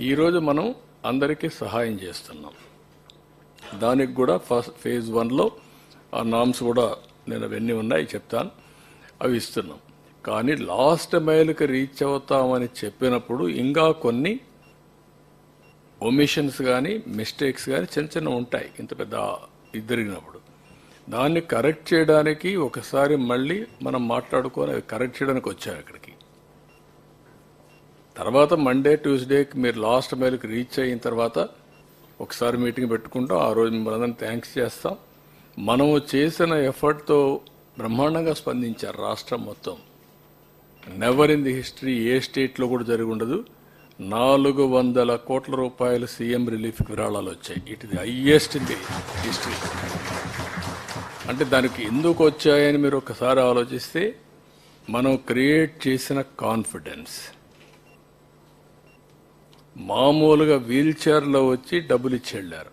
ఈరోజు మనం అందరికీ సహాయం చేస్తున్నాం. దానికి కూడా ఫస్ట్ ఫేజ్ వన్లో ఆ నామ్స్ కూడా నేను అవన్నీ ఉన్నాయి చెప్తాను. అవి ఇస్తున్నాం. కానీ లాస్ట్ మైల్కి రీచ్ అవుతామని చెప్పినప్పుడు ఇంకా కొన్ని ఒమిషన్స్ కానీ మిస్టేక్స్ కానీ చిన్న చిన్న ఉంటాయి. ఇంత పెద్ద ఇది జరిగినప్పుడు దాన్ని కరెక్ట్ చేయడానికి ఒకసారి మళ్ళీ మనం మాట్లాడుకొని అవి కరెక్ట్ చేయడానికి వచ్చాం ఇక్కడికి. తర్వాత మండే ట్యూస్డేకి మీరు లాస్ట్ మైల్కి రీచ్ అయిన తర్వాత ఒకసారి మీటింగ్ పెట్టుకుంటాం. ఆ రోజు మిమ్మల్ని అందరినీ థ్యాంక్స్ చేస్తాం. మనము చేసిన ఎఫర్ట్తో బ్రహ్మాండంగా స్పందించారు రాష్ట్రం మొత్తం. నెవర్ ఇన్ ది హిస్టరీ ఏ స్టేట్లో కూడా జరిగి ఉండదు. నాలుగు వందల కోట్ల రూపాయలు సీఎం రిలీఫ్ విరాళాలు వచ్చాయి. ఇట్ ఇది హయ్యెస్ట్ ఇన్ ది హిస్టరీ అంటే దానికి ఎందుకు వచ్చాయని మీరు ఒకసారి ఆలోచిస్తే మనం క్రియేట్ చేసిన కాన్ఫిడెన్స్ మామూలుగా వీల్చైర్లో వచ్చి డబ్బులు ఇచ్చి వెళ్ళారు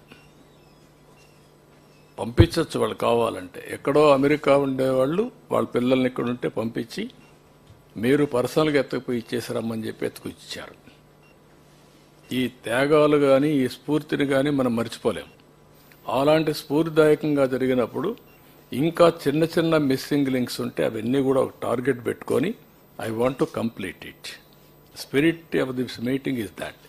పంపించవచ్చు వాళ్ళు కావాలంటే. ఎక్కడో అమెరికా ఉండేవాళ్ళు వాళ్ళ పిల్లల్ని ఇక్కడ ఉంటే పంపించి మీరు పర్సనల్గా ఎత్తుకుపోయి ఇచ్చేసి రమ్మని చెప్పి ఎత్తుకొచ్చారు ఈ త్యాగాలు కానీ ఈ స్ఫూర్తిని కానీ మనం మర్చిపోలేం అలాంటి స్ఫూర్తిదాయకంగా జరిగినప్పుడు ఇంకా చిన్న చిన్న మిస్సింగ్ లింక్స్ ఉంటే అవన్నీ కూడా ఒక టార్గెట్ పెట్టుకొని I want to complete it. Spirit of this meeting is that.